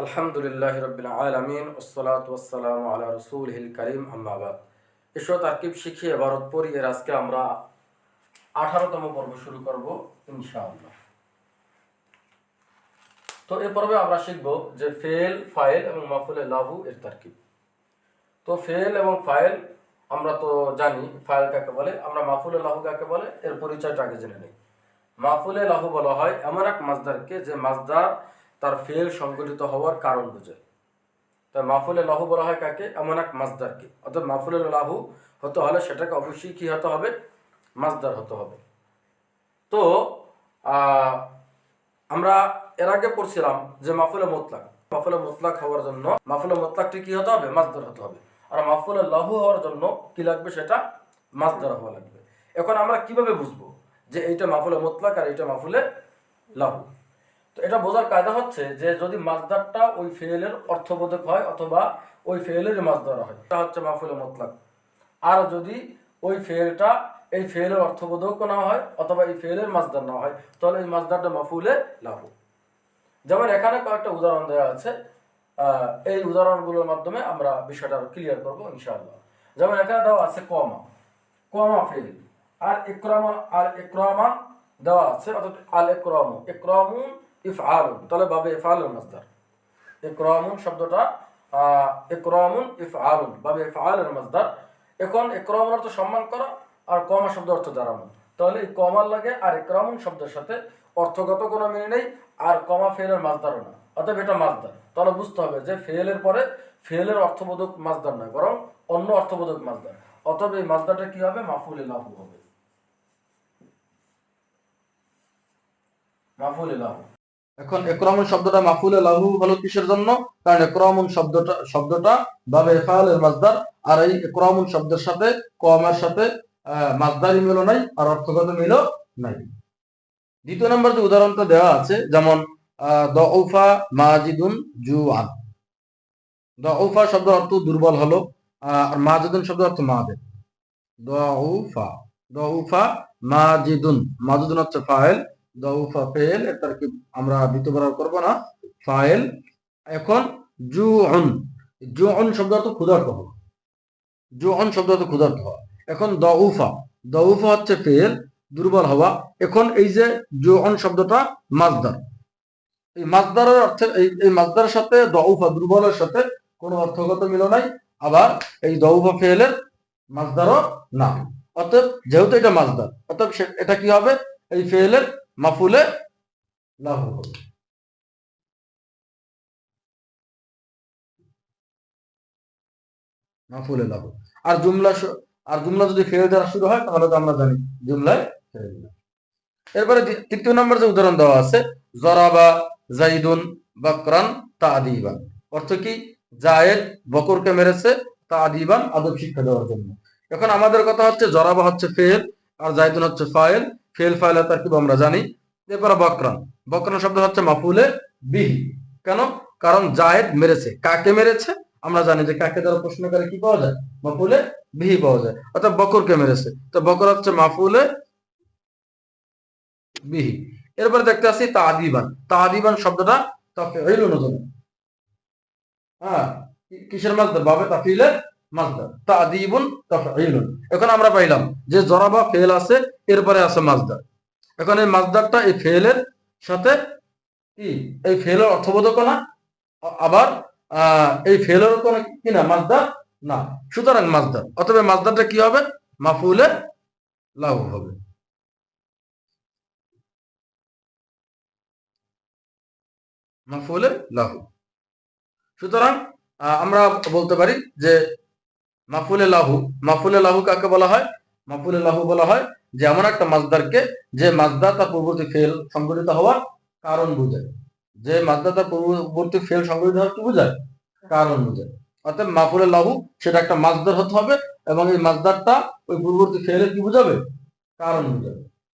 আলহামদুলিল্লাহ রবিল আলমিন ওসলাত ওসালাম আলা রসুল হিল করিম আম্মাবাদ এসব তাকিব শিখে ভারত পড়ি, এর আজকে আমরা আঠারোতম পর্ব শুরু করব, ইনশাআল্লাহ। তো এ পর্বে আমরা শিখব যে ফেল, ফাইল এবং মাফুলে লাহু এর তারকিব। তো ফেল এবং ফাইল আমরা তো জানি, ফাইল কাকে বলে, আমরা মাফুলে লাহু কাকে বলে, এর পরিচয়টা আগে জেনে নিই। মাফুলে লাহু বলা হয় এমন এক মাজদারকে যে মাজদার তার ফেল সংগঠিত হওয়ার কারণ বোঝে। তাই মাফুলে লাহু বলা হয় কাকে? এমন এক মাজদারকে অর্থাৎ মাফুলে লাহু হতে হলে সেটাকে অবশ্যই কি হতে হবে? মাজদার হতে হবে। তো আমরা এর আগে পড়ছিলাম যে মাফুলে মোতলাক। মাফুলে মোতলাক হওয়ার জন্য, মাফুলে মোতলাকটি কি হতে হবে? মাজদার হতে হবে। আর মাফুলে লাহু হওয়ার জন্য কি লাগবে সেটা? মাজদার হওয়া লাগবে। এখন আমরা কীভাবে বুঝব যে এইটা মাফুলে মোতলাক আর এইটা মাফুলে লাহু? এটা বোঝার কায়দা হচ্ছে যে যদি মাজদারটা ওই ফেলের অর্থবোধক হয় অথবা ওই ফেলের ধরা হয়, এটা হচ্ছে মাফুলে মোতলাক আর যদি ওই ফেলটা এই ফেলের অর্থবোধক না হয় অথবা এই ফেলের মাজদার না হয়, তাহলে এই মাজদারটা মাফুলে লাভ। যেমন এখানে কয়েকটা উদাহরণ দেওয়া আছে এই উদাহরণগুলোর মাধ্যমে আমরা বিষয়টা ক্লিয়ার করব ইনশাআল্লাহ। যেমন এখানে দেওয়া আছে কমা কমা ফেল আর ইকরামা, আর ইকরামান দেওয়া আছে, অর্থাৎ আল ইকরামু ইকরামুন ইফআলুন তাহলে ভাবে ইফআলুন মাসদার। ইকরামুন শব্দটা ইকরামুন ইফআলুন, ভাবে ইফআলের মাসদার। এখন ইকরামুন অর্থ সম্মান করা, আর কমা শব্দ অর্থ দাঁড়ানো তাহলে এই কমার লাগে আর ইকরামুন শব্দের সাথে অর্থগত কোনো মিল নেই, আর কমা ফেলের মাসদারও না। অতএব এটা মাসদার। তাহলে বুঝতে হবে যে ফেলের পরে ফেলের অর্থবোধক মাসদার নয়, বরং অন্য অর্থবোধক মাসদার। অতএব এই মাসদারটা কি হবে? মাফুলে লাহু হবে। মাফুলে লাহু এখন একরামুন শব্দটা মাফুলে লাহু হলো কিসের জন্য? কারণ একরামুন শব্দটা শব্দটা বাবে এফালের মাসদার আর এই একরামুন শব্দের সাথে কমের সাথে আহ, মাসদারি মিলও নাই আর অর্থগত মিলও নাই। দ্বিতীয় নম্বর যে উদাহরণটা দেওয়া আছে যেমন দউফা মাজিদুন জুআন। দউফা শব্দ অর্থ দুর্বল হলো আর মাজিদুন শব্দ অর্থ মাদে। দউফা দউফা মাজিদুন। মাজিদুন হচ্ছে ফাইল। দউফা ফেল এটার কি আমরা দ্বিতীয়বার করব না, ফাইল, এখন জুউন জুউন শব্দ অর্থ ক্ষুধার্ত হওয়া। জুউন শব্দ অর্থ ক্ষুধার্ত হওয়া। এখন দউফা দউফা হচ্ছে ফেল দুর্বল হওয়া। এখন এই যে জুউন শব্দটা মাজদার এই মাজদারের অর্থে, এই এই মাজদারের সাথে দউফা দুর্বলের সাথে কোনো অর্থগত মিল নাই, আবার এই দউফা ফেলের মাজদারও না অতএব যেহেতু এটা মাজদার অতএব এটা কি হবে? এই ফেলের মাফুলে লাহু হবে। মাফুলে লাহু আর জুমলা আর জুমলা যদি ফেল দ্বারা শুরু হয়, তাহলে তো আমরা জানি জুমলায় ফেল। এরপরে তৃতীয় নম্বর যে উদাহরণ দেওয়া আছে, জরাবা জাইদুন বাকরান তাদিবান। অর্থ কি? জায়েদ বকরকে মেরেছে তাদিবান আদব শিক্ষা দেওয়ার জন্য। এখন আমাদের কথা হচ্ছে জরাবা হচ্ছে ফেল আর জাইদুন হচ্ছে ফাইল ফেল, ফাইল তারকিব আমরা জানি। এরপরে বকরান। বকরান শব্দ হচ্ছে মাফুলে বিহি। কেন? কারণ জায়েদ মেরেছে। কাকে মেরেছে? আমরা জানি যে কাকে দ্বারা প্রশ্ন করে কি পাওয়া যায়? মাফুলে বিহি পাওয়া যায়। অর্থাৎ বকরকে মেরেছে। তো বকর হচ্ছে মাফুলে বিহি। এরপরে দেখতে আসি তাদিবান তাদিবান শব্দটা তাফঈলুন ওজন হ্যাঁ কিসের মাসদার বাবে তাফিলের এখন আমরা পাইলাম যে ফেল আছে, এরপরে আছে এখন এই এই ফেলের সাথে কি? এই ফেলের অর্থবোধক না, আবার এই না সুতরাং অথবা মাসদারটা কি হবে? মাফুলে লাহু হবে। মাফুলে লাহু সুতরাং আমরা বলতে পারি যে মাফুলে লাহু মাফুলে লাহু কাকে বলা হয়? মাফুলে লাহু বলা হয় যে এমন একটা মাসদারকে যে মাজদা তার পূর্ববর্তী ফেল সংগঠিত হওয়ার কারণ বোঝায় যে মাজদা তার পূর্ববর্তী ফেল সংগঠিত হওয়ার কি বোঝায়? কারণ বোঝায় অর্থাৎ মাফুলে লাহু সেটা একটা মাসদার হতে হবে এবং এই মাসদারটা ওই পূর্ববর্তী ফেলের কি বোঝাবে? কারণ বোঝাবে।